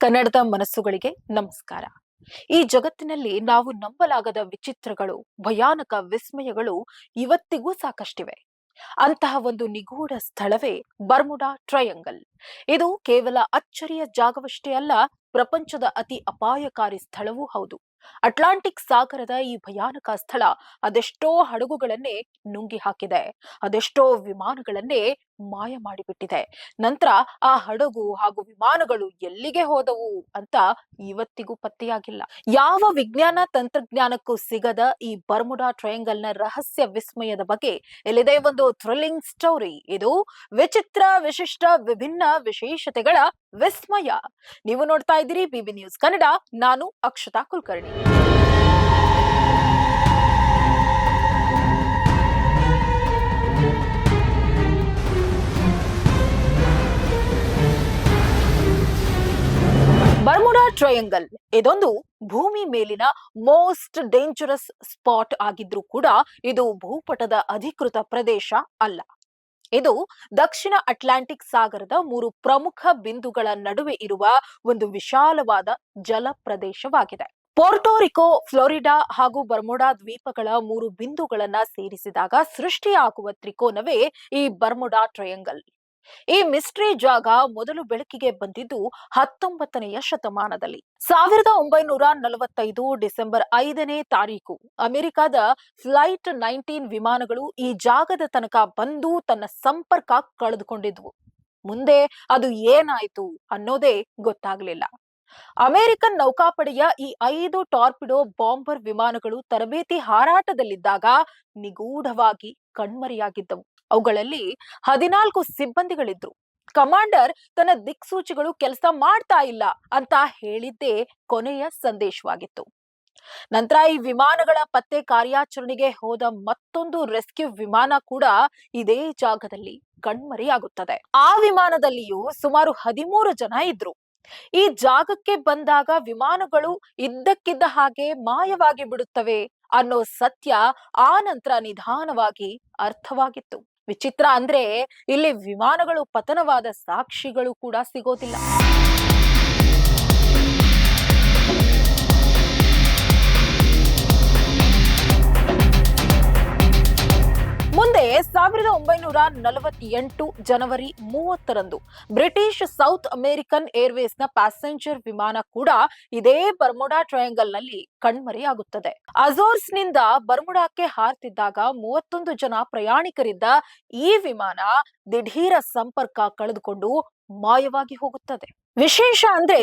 ಕನ್ನಡದ ಮನಸ್ಸುಗಳಿಗೆ ನಮಸ್ಕಾರ. ಈ ಜಗತ್ತಿನಲ್ಲಿ ನಾವು ನಂಬಲಾಗದ ವಿಚಿತ್ರಗಳು, ಭಯಾನಕ ವಿಸ್ಮಯಗಳು ಇವತ್ತಿಗೂ ಸಾಕಷ್ಟಿವೆ. ಅಂತಹ ಒಂದು ನಿಗೂಢ ಸ್ಥಳವೇ ಬರ್ಮುಡಾ ಟ್ರಯಾಂಗಲ್. ಇದು ಕೇವಲ ಅಚ್ಚರಿಯ ಜಾಗವಷ್ಟೇ ಅಲ್ಲ, ಪ್ರಪಂಚದ ಅತಿ ಅಪಾಯಕಾರಿ ಸ್ಥಳವೂ ಹೌದು. ಅಟ್ಲಾಂಟಿಕ್ ಸಾಗರದ ಈ ಭಯಾನಕ ಸ್ಥಳ ಅದೆಷ್ಟೋ ಹಡಗುಗಳನ್ನೇ ನುಂಗಿ ಹಾಕಿದೆ ಅದೆಷ್ಟೋ ವಿಮಾನಗಳನ್ನೇ ಮಾಯ ಮಾಡಿಬಿಟ್ಟಿದೆ. ನಂತರ ಆ ಹಡಗು ಹಾಗೂ ವಿಮಾನಗಳು ಎಲ್ಲಿಗೆ ಹೋದವು ಅಂತ ಇವತ್ತಿಗೂ ಪತ್ತೆಯಾಗಿಲ್ಲ. ಯಾವ ವಿಜ್ಞಾನ ತಂತ್ರಜ್ಞಾನಕ್ಕೂ ಸಿಗದ ಈ ಬರ್ಮುಡಾ ಟ್ರಯಾಂಗಲ್ನ ರಹಸ್ಯ ವಿಸ್ಮಯದ ಬಗ್ಗೆ ಎಲ್ಲಿದೆ ಒಂದು ಥ್ರಿಲ್ಲಿಂಗ್ ಸ್ಟೋರಿ. ಇದು ವಿಚಿತ್ರ, ವಿಶಿಷ್ಟ, ವಿಭಿನ್ನ ವಿಶೇಷತೆಗಳ ವಿಸ್ಮಯ. ನೀವು ನೋಡ್ತಾ ಇದ್ದೀರಿ ಬಿಬಿ ನ್ಯೂಸ್ ಕನ್ನಡ, ನಾನು ಅಕ್ಷತಾ ಕುಲಕರ್ಣಿ. ಟ್ರಯಾಂಗಲ್ ಇದೊಂದು ಭೂಮಿ ಮೇಲಿನ ಮೋಸ್ಟ್ ಡೇಂಜರಸ್ ಸ್ಪಾಟ್ ಆಗಿದ್ರೂ ಕೂಡ ಇದು ಭೂಪಟದ ಅಧಿಕೃತ ಪ್ರದೇಶ ಅಲ್ಲ. ಇದು ದಕ್ಷಿಣ ಅಟ್ಲಾಂಟಿಕ್ ಸಾಗರದ ಮೂರು ಪ್ರಮುಖ ಬಿಂದುಗಳ ನಡುವೆ ಇರುವ ಒಂದು ವಿಶಾಲವಾದ ಜಲ ಪ್ರದೇಶವಾಗಿದೆ. ಪೋರ್ಟೋರಿಕೋ ಫ್ಲೋರಿಡಾ ಹಾಗೂ ಬರ್ಮುಡಾ ದ್ವೀಪಗಳ ಮೂರು ಬಿಂದುಗಳನ್ನ ಸೇರಿಸಿದಾಗ ಸೃಷ್ಟಿಯಾಗುವ ತ್ರಿಕೋನವೇ ಈ ಬರ್ಮುಡಾ ಟ್ರಯಾಂಗಲ್ ಈ ಮಿಸ್ಟ್ರಿ ಜಾಗ ಮೊದಲು ಬೆಳಕಿಗೆ ಬಂದಿದ್ದು ಹತ್ತೊಂಬತ್ತನೆಯ ಶತಮಾನದಲ್ಲಿ. ಸಾವಿರದ ಒಂಬೈನೂರ ನಲವತ್ತೈದು ಡಿಸೆಂಬರ್ ಐದನೇ ತಾರೀಕು. ಅಮೆರಿಕದ ಫ್ಲೈಟ್ ನೈನ್ಟೀನ್ ವಿಮಾನಗಳು ಈ ಜಾಗದ ತನಕ ಬಂದು ತನ್ನ ಸಂಪರ್ಕ ಕಳೆದುಕೊಂಡಿದ್ವು. ಮುಂದೆ ಅದು ಏನಾಯ್ತು ಅನ್ನೋದೇ ಗೊತ್ತಾಗ್ಲಿಲ್ಲ. ಅಮೆರಿಕನ್ ನೌಕಾಪಡೆಯ ಈ ಐದು ಟಾರ್ಪಿಡೋ ಬಾಂಬರ್ ವಿಮಾನಗಳು ತರಬೇತಿ ಹಾರಾಟದಲ್ಲಿದ್ದಾಗ ನಿಗೂಢವಾಗಿ ಕಣ್ಮರೆಯಾಗಿದ್ದವು. ಅವುಗಳಲ್ಲಿ ಹದಿನಾಲ್ಕು ಸಿಬ್ಬಂದಿಗಳಿದ್ರು. ಕಮಾಂಡರ್ ತನ್ನ ದಿಕ್ಸೂಚಿಗಳು ಕೆಲಸ ಮಾಡ್ತಾ ಇಲ್ಲ ಅಂತ ಹೇಳಿದ್ದೇ ಕೊನೆಯ ಸಂದೇಶವಾಗಿತ್ತು. ನಂತರ ಈ ವಿಮಾನಗಳ ಪತ್ತೆ ಕಾರ್ಯಾಚರಣೆಗೆ ಹೋದ ಮತ್ತೊಂದು ರೆಸ್ಕ್ಯೂ ವಿಮಾನ ಕೂಡ ಇದೇ ಜಾಗದಲ್ಲಿ ಕಣ್ಮರೆಯಾಗುತ್ತದೆ. ಆ ವಿಮಾನದಲ್ಲಿಯೂ ಸುಮಾರು ಹದಿಮೂರು ಜನ ಇದ್ರು. ಈ ಜಾಗಕ್ಕೆ ಬಂದಾಗ ವಿಮಾನಗಳು ಇದ್ದಕ್ಕಿದ್ದ ಹಾಗೆ ಮಾಯವಾಗಿ ಬಿಡುತ್ತವೆ ಅನ್ನೋ ಸತ್ಯ ಆ ನಂತರ ನಿಧಾನವಾಗಿ ಅರ್ಥವಾಗಿತ್ತು. ವಿಚಿತ್ರ ಅಂದ್ರೆ ಇಲ್ಲಿ ವಿಮಾನಗಳು ಪತನವಾದ ಸಾಕ್ಷಿಗಳು ಕೂಡ ಸಿಗೋದಿಲ್ಲ. ಮುಂದೆ ಸಾವಿರದ ಒಂಬೈನೂರ ನಲವತ್ತೆಂಟು ಜನವರಿ ಮೂವತ್ತರಂದು ಬ್ರಿಟಿಷ್ ಸೌತ್ ಅಮೆರಿಕನ್ನ ಪ್ಯಾಸೆಂಜರ್ ವಿಮಾನ ಕೂಡ ಇದೇ ಬರ್ಮುಡಾ ಟ್ರಯಾಂಗಲ್ನಲ್ಲಿ ಕಣ್ಮರೆಯಾಗುತ್ತದೆ. ಅಜೋರ್ಸ್ನಿಂದ ಬರ್ಮುಡಾಕ್ಕೆ ಹಾರ್ತಿದ್ದಾಗ ಮೂವತ್ತೊಂದು ಜನ ಪ್ರಯಾಣಿಕರಿದ್ದ ಈ ವಿಮಾನ ದಿಢೀರ ಸಂಪರ್ಕ ಕಳೆದುಕೊಂಡು ಮಾಯವಾಗಿ ಹೋಗುತ್ತದೆ. ವಿಶೇಷ ಅಂದ್ರೆ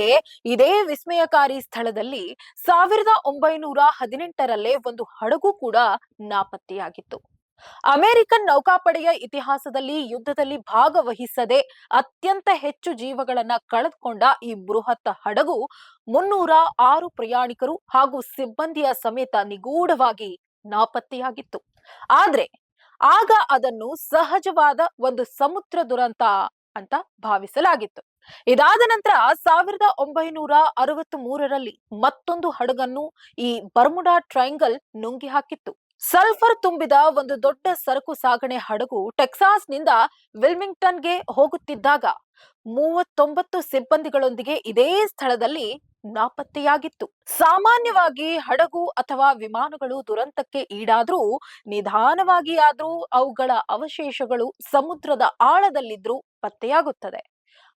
ಇದೇ ವಿಸ್ಮಯಕಾರಿ ಸ್ಥಳದಲ್ಲಿ ಸಾವಿರದ ಒಂಬೈನೂರ ಹದಿನೆಂಟರಲ್ಲೇ ಒಂದು ಹಡಗು ಕೂಡ ನಾಪತ್ತೆಯಾಗಿತ್ತು. ಅಮೆರಿಕನ್ ನೌಕಾಪಡೆಯ ಇತಿಹಾಸದಲ್ಲಿ ಯುದ್ಧದಲ್ಲಿ ಭಾಗವಹಿಸದೆ ಅತ್ಯಂತ ಹೆಚ್ಚು ಜೀವಗಳನ್ನ ಕಳೆದುಕೊಂಡ ಈ ಬೃಹತ್ ಹಡಗು ಮುನ್ನೂರ ಆರು ಪ್ರಯಾಣಿಕರು ಹಾಗೂ ಸಿಬ್ಬಂದಿಯ ಸಮೇತ ನಿಗೂಢವಾಗಿ ನಾಪತ್ತೆಯಾಗಿತ್ತು. ಆದ್ರೆ ಆಗ ಅದನ್ನು ಸಹಜವಾದ ಒಂದು ಸಮುದ್ರ ದುರಂತ ಅಂತ ಭಾವಿಸಲಾಗಿತ್ತು. ಇದಾದ ನಂತರ ಸಾವಿರದ ಒಂಬೈನೂರ ಅರವತ್ತ್ ಮೂರರಲ್ಲಿ ಮತ್ತೊಂದು ಹಡಗನ್ನು ಈ ಬರ್ಮುಡಾ ಟ್ರಯಾಂಗಲ್ ನುಂಗಿ ಹಾಕಿತ್ತು. ಸಲ್ಫರ್ ತುಂಬಿದ ಒಂದು ದೊಡ್ಡ ಸರಕು ಸಾಗಣೆ ಹಡಗು ಟೆಕ್ಸಾಸ್ನಿಂದ ವಿಲ್ಮಿಂಗ್ಟನ್ಗೆ ಹೋಗುತ್ತಿದ್ದಾಗ ಮೂವತ್ತೊಂಬತ್ತು ಸಿಬ್ಬಂದಿಗಳೊಂದಿಗೆ ಇದೇ ಸ್ಥಳದಲ್ಲಿ ನಾಪತ್ತೆಯಾಗಿತ್ತು. ಸಾಮಾನ್ಯವಾಗಿ ಹಡಗು ಅಥವಾ ವಿಮಾನಗಳು ದುರಂತಕ್ಕೆ ಈಡಾದ್ರೂ, ನಿಧಾನವಾಗಿ ಆದ್ರೂ ಅವುಗಳ ಅವಶೇಷಗಳು ಸಮುದ್ರದ ಆಳದಲ್ಲಿದ್ರೂ ಪತ್ತೆಯಾಗುತ್ತದೆ.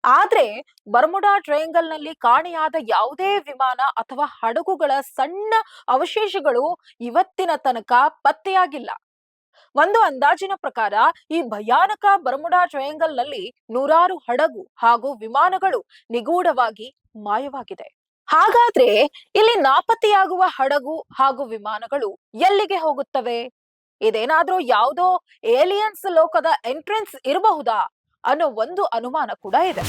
ಆದ್ರೆ ಬರ್ಮುಡಾ ಟ್ರಯಾಂಗಲ್ನಲ್ಲಿ ಕಾಣೆಯಾದ ಯಾವುದೇ ವಿಮಾನ ಅಥವಾ ಹಡಗುಗಳ ಸಣ್ಣ ಅವಶೇಷಗಳು ಇವತ್ತಿನ ತನಕ ಪತ್ತೆಯಾಗಿಲ್ಲ. ಒಂದು ಅಂದಾಜಿನ ಪ್ರಕಾರ ಈ ಭಯಾನಕ ಬರ್ಮುಡಾ ಟ್ರಯಾಂಗಲ್ನಲ್ಲಿ ನೂರಾರು ಹಡಗು ಹಾಗೂ ವಿಮಾನಗಳು ನಿಗೂಢವಾಗಿ ಮಾಯವಾಗಿದೆ. ಹಾಗಾದ್ರೆ ಇಲ್ಲಿ ನಾಪತ್ತೆಯಾಗುವ ಹಡಗು ಹಾಗೂ ವಿಮಾನಗಳು ಎಲ್ಲಿಗೆ ಹೋಗುತ್ತವೆ? ಇದೇನಾದ್ರೂ ಯಾವುದೋ ಏಲಿಯನ್ಸ್ ಲೋಕದ ಎಂಟ್ರೆನ್ಸ್ ಇರಬಹುದಾ? ಅನ್ನೋ ಒಂದು ಅನುಮಾನ ಕೂಡ ಇದೆ.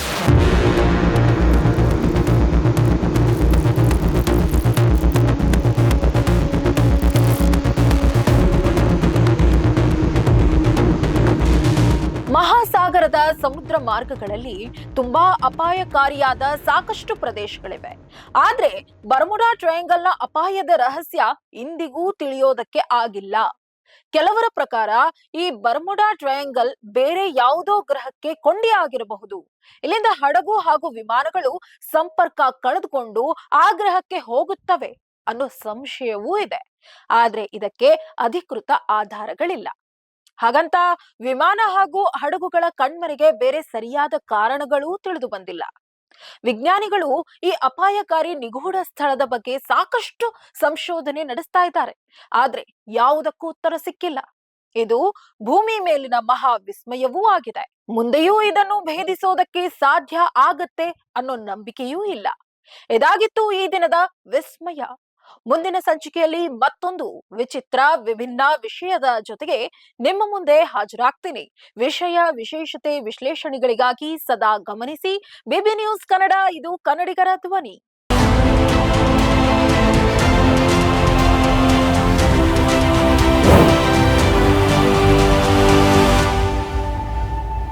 ಮಹಾಸಾಗರದ ಸಮುದ್ರ ಮಾರ್ಗಗಳಲ್ಲಿ ತುಂಬಾ ಅಪಾಯಕಾರಿಯಾದ ಸಾಕಷ್ಟು ಪ್ರದೇಶಗಳಿವೆ. ಆದ್ರೆ ಬರ್ಮುಡಾ ಟ್ರಯಾಂಗಲ್ನ ಅಪಾಯದ ರಹಸ್ಯ ಇಂದಿಗೂ ತಿಳಿಯೋದಕ್ಕೆ ಆಗಿಲ್ಲ. ಕೆಲವರ ಪ್ರಕಾರ ಈ ಬರ್ಮುಡಾ ಟ್ರಯಾಂಗಲ್ ಬೇರೆ ಯಾವುದೋ ಗ್ರಹಕ್ಕೆ ಕೊಂಡಿ ಆಗಿರಬಹುದು ಇಲ್ಲಿಂದ ಹಡಗು ಹಾಗೂ ವಿಮಾನಗಳು ಸಂಪರ್ಕ ಕಳೆದುಕೊಂಡು ಆ ಗ್ರಹಕ್ಕೆ ಹೋಗುತ್ತವೆ ಅನ್ನೋ ಸಂಶಯವೂ ಇದೆ. ಆದ್ರೆ ಇದಕ್ಕೆ ಅಧಿಕೃತ ಆಧಾರಗಳಿಲ್ಲ. ಹಾಗಂತ ವಿಮಾನ ಹಾಗೂ ಹಡಗುಗಳ ಕಣ್ಮರೆಗೆ ಬೇರೆ ಸರಿಯಾದ ಕಾರಣಗಳೂ ತಿಳಿದು ಬಂದಿಲ್ಲ. ವಿಜ್ಞಾನಿಗಳು ಈ ಅಪಾಯಕಾರಿ ನಿಗೂಢ ಸ್ಥಳದ ಬಗ್ಗೆ ಸಾಕಷ್ಟು ಸಂಶೋಧನೆ ನಡೆಸ್ತಾ ಇದ್ದಾರೆ. ಆದ್ರೆ ಯಾವುದಕ್ಕೂ ಉತ್ತರ ಸಿಕ್ಕಿಲ್ಲ. ಇದು ಭೂಮಿ ಮೇಲಿನ ಮಹಾ ವಿಸ್ಮಯವೂ ಆಗಿದೆ. ಮುಂದೆಯೂ ಇದನ್ನು ಭೇದಿಸೋದಕ್ಕೆ ಸಾಧ್ಯ ಆಗತ್ತೆ ಅನ್ನೋ ನಂಬಿಕೆಯೂ ಇಲ್ಲ. ಇದಾಗಿತ್ತು ಈ ದಿನದ ವಿಸ್ಮಯ. ಮುಂದಿನ ಸಂಚಿಕೆಯಲ್ಲಿ ಮತ್ತೊಂದು ವಿಚಿತ್ರ, ವಿಭಿನ್ನ ವಿಷಯದ ಜೊತೆಗೆ ನಿಮ್ಮ ಮುಂದೆ ಹಾಜರಾಗ್ತೀನಿ. ವಿಷಯ ವಿಶೇಷತೆ ವಿಶ್ಲೇಷಣೆಗಳಿಗಾಗಿ ಸದಾ ಗಮನಿಸಿ. ಬಿಬಿ ನ್ಯೂಸ್ ಕನ್ನಡ, ಇದು ಕನ್ನಡಿಗರ ಧ್ವನಿ.